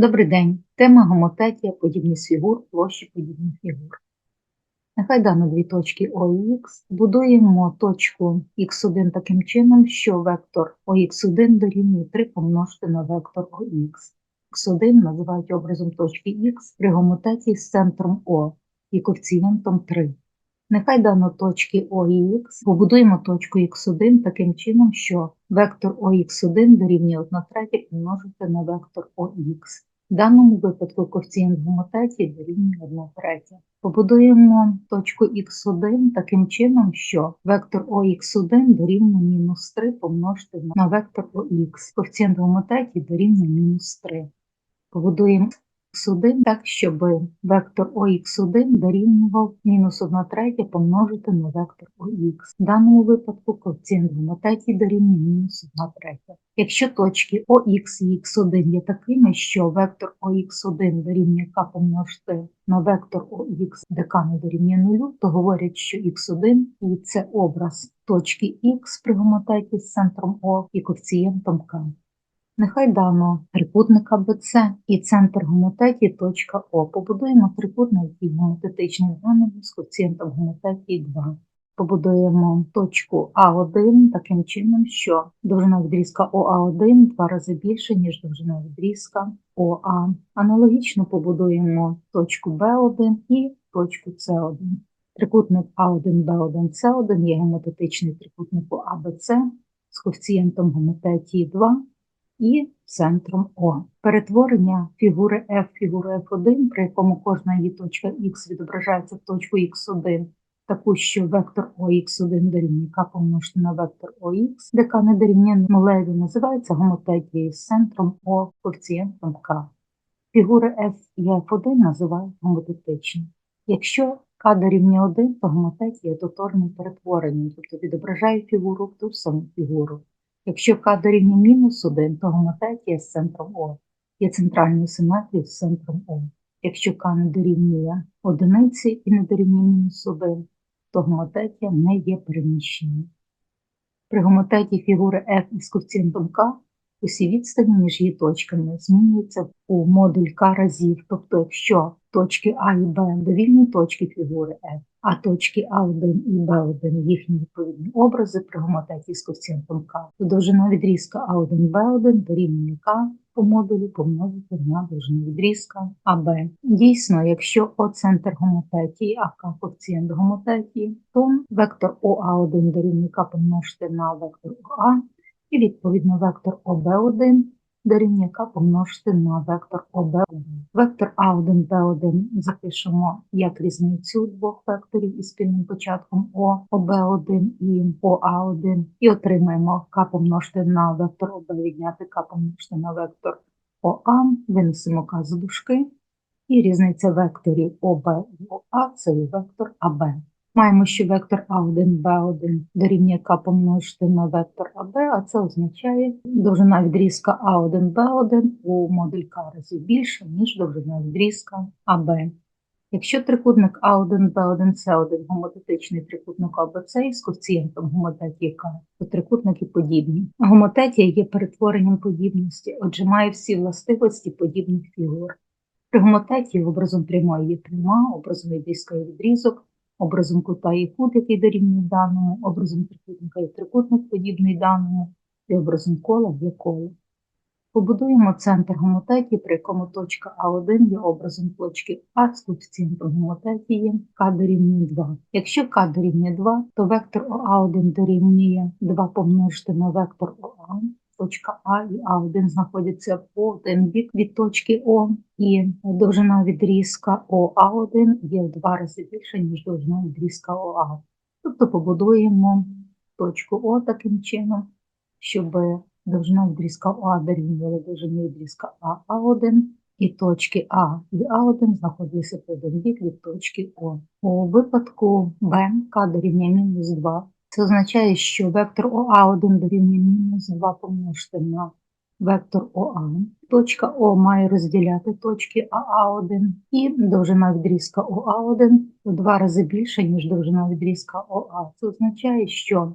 Добрий день. Тема гомотетія, подібність фігур, площі подібних фігур. Нехай дано дві точки Х. Будуємо точку х1 таким чином, що вектор ОХ1 дорівнює 3 помножити на вектор ОХ. Х1 називають образом точки Х при гомотетії з центром О і коефіцієнтом 3. Нехай дано точки О і Х. Побудуємо точку х1 таким чином, що вектор ОХ1 дорівнює 1 третя помножити на вектор ОХ. В даному випадку коефіцієнт гомотетії дорівнює 1 третя. Побудуємо точку х1 таким чином, що вектор ОХ1 дорівнює мінус 3 помножити на вектор ОХ. Коефіцієнт гомотетії дорівнює мінус 3. Побудуємо х1 так, щоб вектор ОХ1 дорівнював мінус 1 третя помножити на вектор ОХ. В даному випадку коефіцієнт гомотетії дорівнює мінус 1 третя. Якщо точки ОХ і х1 є такими, що вектор ОХ1 дорівнює k помножити на вектор ОХ, k не дорівнює 0, то говорять, що х1 і це образ точки х при гомотеті з центром О і коефіцієнтом k. Нехай дано трикутник АБЦ і центр гомотетії точка О. Побудуємо трикутник, який гомотетичний даним з коефіцієнтом гомотетії 2. Побудуємо точку А1 таким чином, що довжина відрізка ОА1 два рази більше, ніж довжина відрізка ОА. Аналогічно побудуємо точку Б1 і точку С1. Трикутник А1, Б1, С1 є геометричний трикутник АБЦ з коефіцієнтом гомотетії 2 і центром О. Перетворення фігури F фігури F1, при якому кожна її точка Х відображається в точку Х1, таку, що вектор ОХ1 дорівнює К помножити на вектор ОХ, де К не дорівнює нулеві, називається гомотетією з центром О коефіцієнтом К. Фігури F і F1 називають гомотетичні. Якщо К дорівнює 1, то гомотетія є доторним перетворенням, тобто відображає фігуру в ту саму фігуру. Якщо К дорівнює мінус 1, то гомотетія з центром О є центральною симетрією з центром О. Якщо К не дорівнює одиниці і не дорівнює мінус 1, то гомотетія не є переміщеною. При гомотетії фігури F із коефіцієнтом К усі відстані між її точками змінюються у модуль К разів, тобто якщо точки А і Б довільні точки фігури F, а точки А1 і Б1 їхні відповідні образи при гомотетії з коефіцієнтом К, довжина відрізка А1 Б1 дорівнює К по модулю помножити на довжину відрізка АБ. Дійсно, якщо О центр гомотетії, а К коефіцієнт гомотетії, то вектор ОА1 дорівнює К помножити на вектор ОА, і відповідно вектор ОБ1 дорівнює К помножити на вектор ОБ1. Вектор А1, Б1 запишемо як різницю двох векторів із спільним початком О, ОБ1 і ОА1, і отримаємо К помножити на вектор ОБ відняти К помножити на вектор ОА, винесемо К за дужки, і різниця векторів ОБ і ОА це є вектор АБ. Маємо, що вектор А1, Б1 дорівнює К помножити на вектор АБ, а це означає довжина відрізка А1, Б1 у модуль К разів більше, ніж довжина відрізка АБ. Якщо трикутник А1, Б1, С1 гомотетичний трикутник АБЦ із коефіцієнтом гомотетії К, то трикутники подібні. Гомотетія є перетворенням подібності, отже має всі властивості подібних фігур. При гомотетії образом прямої є пряма, образом відрізка є відрізок, образом кута і кут, який дорівнює даному, образом трикутника і трикутник подібний даному, і образом кола є коло. Побудуємо центр гомотетії, при якому точка А1 є образом точки А з коефіцієнтом гомотетії К дорівнює 2. Якщо К дорівнює 2, то вектор ОА1 дорівнює 2 помножити на вектор ОА, точка А і А1 знаходяться по один бік від точки О, і довжина відрізка ОА1 є в два рази більше, ніж довжина відрізка ОА. Тобто побудуємо точку О таким чином, щоб довжина відрізка ОА дорівнювала довжині відрізка АА1, і точки А і А1 знаходилися по один бік від точки О. У випадку Б К дорівнює мінус 2. Це означає, що вектор ОА1 дорівнює мінус 2 помножити на вектор ОА. Точка О має розділяти точки АА1 і довжина відрізка ОА1 в два рази більше, ніж довжина відрізка ОА. Це означає, що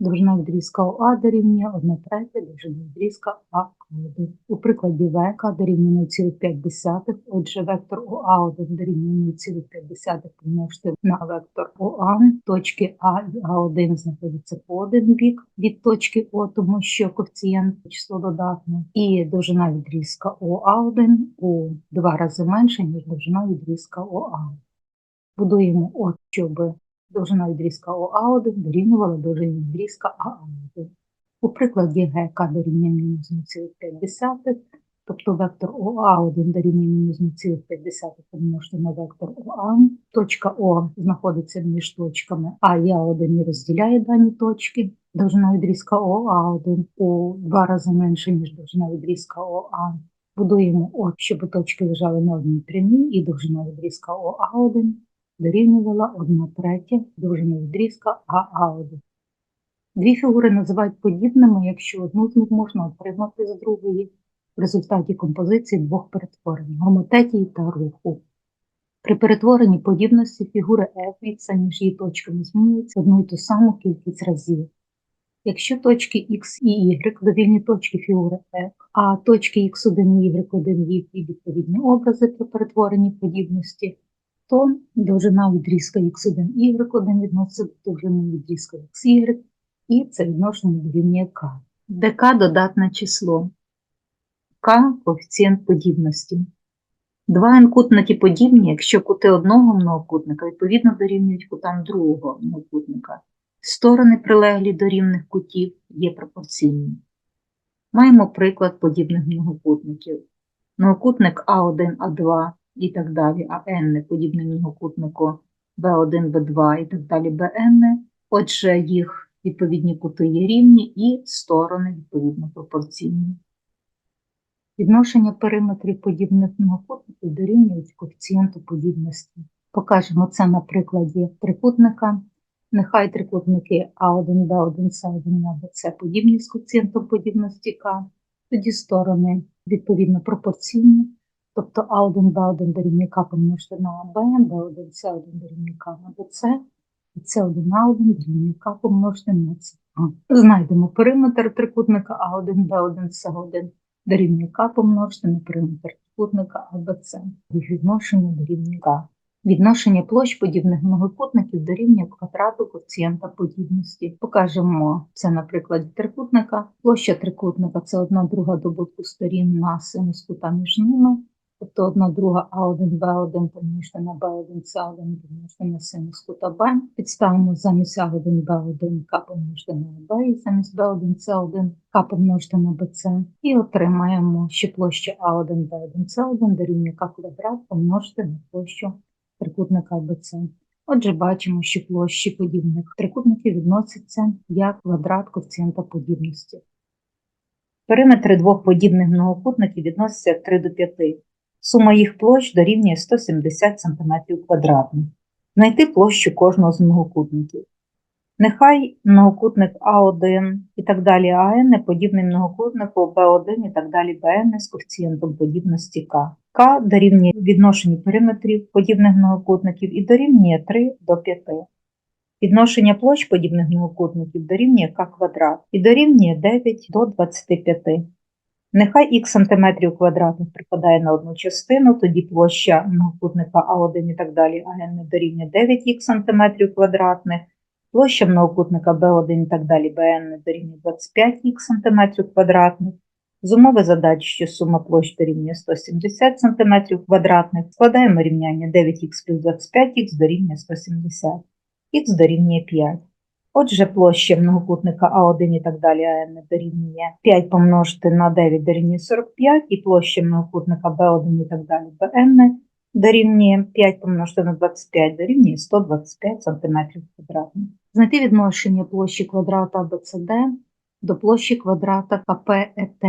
Довжина відрізка ОА дорівнює 1 третя довжини відрізка АК1. У прикладі ВК дорівнює 0,5, отже вектор ОА1 дорівнює 0,5 помножити на вектор ОА. Точки А і А1 знаходяться по один бік від точки О, тому що коефіцієнт число додатне. І довжина відрізка ОА1 у два рази менше, ніж довжина відрізка ОА. Будуємо от, щоб довжина відрізка ОА1 дорівнювала довжині відрізка АА1. У прикладі ГК дорівнює мінус 0,5, тобто вектор ОА1 дорівнює мінус 0,5 помножити на вектор ОА. Точка О знаходиться між точками А і А1 і розділяє дані точки. Довжина відрізка ОА1 у два рази менше, ніж довжина відрізка ОА. Будуємо от, щоб точки лежали на одній прямій, і довжина відрізка ОА1 дорівнювала 1 третя довжини відрізка АА1. Дві фігури називають подібними, якщо одну з них можна отримати з другої в результаті композиції двох перетворень гомотетії та руху. При перетворенні подібності фігури F відстань між її точками змінюється одну і ту саму кількість разів. Якщо точки X і Y довільні точки фігури F, а точки X1 і Y1 їх і відповідні образи при перетворенні подібності, то довжина відрізка x1 y1 відноситься до довжини відрізка xy, і це відношення дорівнює k. Де k додатне число. k – коефіцієнт подібності. Два n-кутники подібні, якщо кути одного многокутника відповідно дорівнюють кутам другого многокутника. Сторони, прилеглі до рівних кутів, є пропорційні. Маємо приклад подібних многокутників. Многокутник А1, А2 і так далі, а n подібне многокутнику B1, B2 і так далі Bn. Отже, їх відповідні кути є рівні і сторони відповідно пропорційні. Відношення периметрів подібних многокутників дорівнюють коефіцієнту подібності. Покажемо це на прикладі трикутника. Нехай трикутники А1, Б1, С1, АБЦ подібні з коефіцієнтом подібності К, тоді сторони відповідно пропорційні. Тобто А1, Б1 дорівнює К на АБ, Б1, С1 дорівнює на БЦ, і С1, А1 дорівнює К на С. Знайдемо периметр трикутника А1, Б1, С1 дорівнює К помножити на периметр трикутника АБЦ. Їх відношення дорівнює К. Відношення площ подібних многокутників дорівнює квадрату коефіцієнта подібності. Покажемо це на прикладі трикутника. Площа трикутника це одна друга добутку сторін на синус кута між ними. Тобто одна друга А1, Б1 помножити на Б1, С1 помножити на синус кута Б. Підставимо замість А1, Б1 К помножити на Б і замість Б1, С1 К помножити на БЦ. І отримаємо, що площа А1, Б1, С1 дорівнює К квадрат помножити на площу трикутника АБЦ. Отже, бачимо, що площі подібних трикутників відносяться як квадрат коефіцієнта подібності. Периметри двох подібних многокутників відносяться як 3 до 5. Сума їх площ дорівнює 170 см квадратних. Знайти площу кожного з многокутників. Нехай многокутник А1 і так далі АН не подібний многокутнику Б1 і так далі БН з коефіцієнтом подібності К. К дорівнює відношенню периметрів подібних многокутників і дорівнює 3 до 5. Відношення площ подібних многокутників дорівнює К квадрат і дорівнює 9 до 25. Нехай х сантиметрів квадратних припадає на одну частину, тоді площа многокутника А1 і так далі АН дорівнює 9х сантиметрів квадратних. Площа многокутника B1 і так далі BN дорівнює 25х см квадратних. З умови задачі, що сума площ дорівнює 170 см квадратних, складаємо рівняння 9х плюс 25х дорівнює 170, х дорівнює 5. Отже, площа многокутника А1 і так далі АН дорівнює 5 помножити на 9 дорівнює 45, і площа многокутника Б1 і так далі БН дорівнює 5 помножити на 25 дорівнює 125 см квадратних. Знайти відношення площі квадрата ABCD до площі квадрата КПЕТ.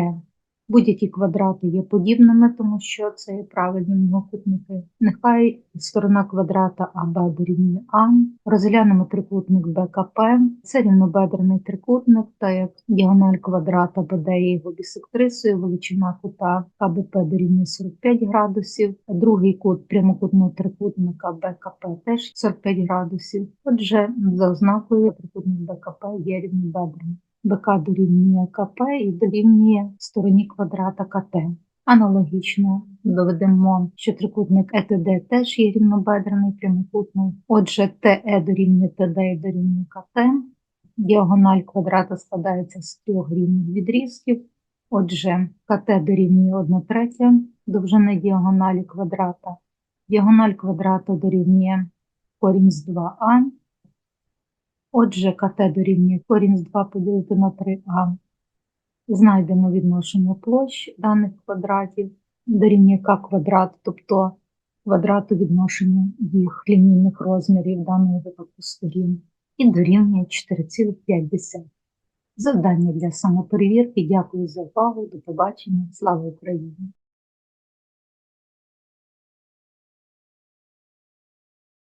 Будь-які квадрати є подібними, тому що це є правильні многокутники. Нехай сторона квадрата АБ дорівнює А. Розглянемо трикутник БКП. Це рівнобедрений трикутник, та як діагональ квадрата БД є його бісектрисою, величина кута КБП дорівнює 45 градусів, другий кут прямокутного трикутника БКП теж 45 градусів. Отже, за ознакою трикутник БКП є рівнобедрений. БК дорівнює КП і дорівнює стороні квадрата КТ. Аналогічно доведемо, що трикутник ЕТД теж є рівнобедрений прямокутний. Отже, ТЕ дорівнює ТД і дорівнює КТ. Діагональ квадрата складається з трьох рівних відрізків. Отже, КТ дорівнює 1 третя довжини діагоналі квадрата. Діагональ квадрата дорівнює корінь з 2а. Отже, КТ дорівнює корінь з 2 поділити на 3а. Знайдемо відношення площ даних квадратів дорівнює К квадрат, тобто квадрату відношення їх лінійних розмірів даного випадку сторін, і дорівнює 4,5. Завдання для самоперевірки. Дякую за увагу. До побачення. Слава Україні!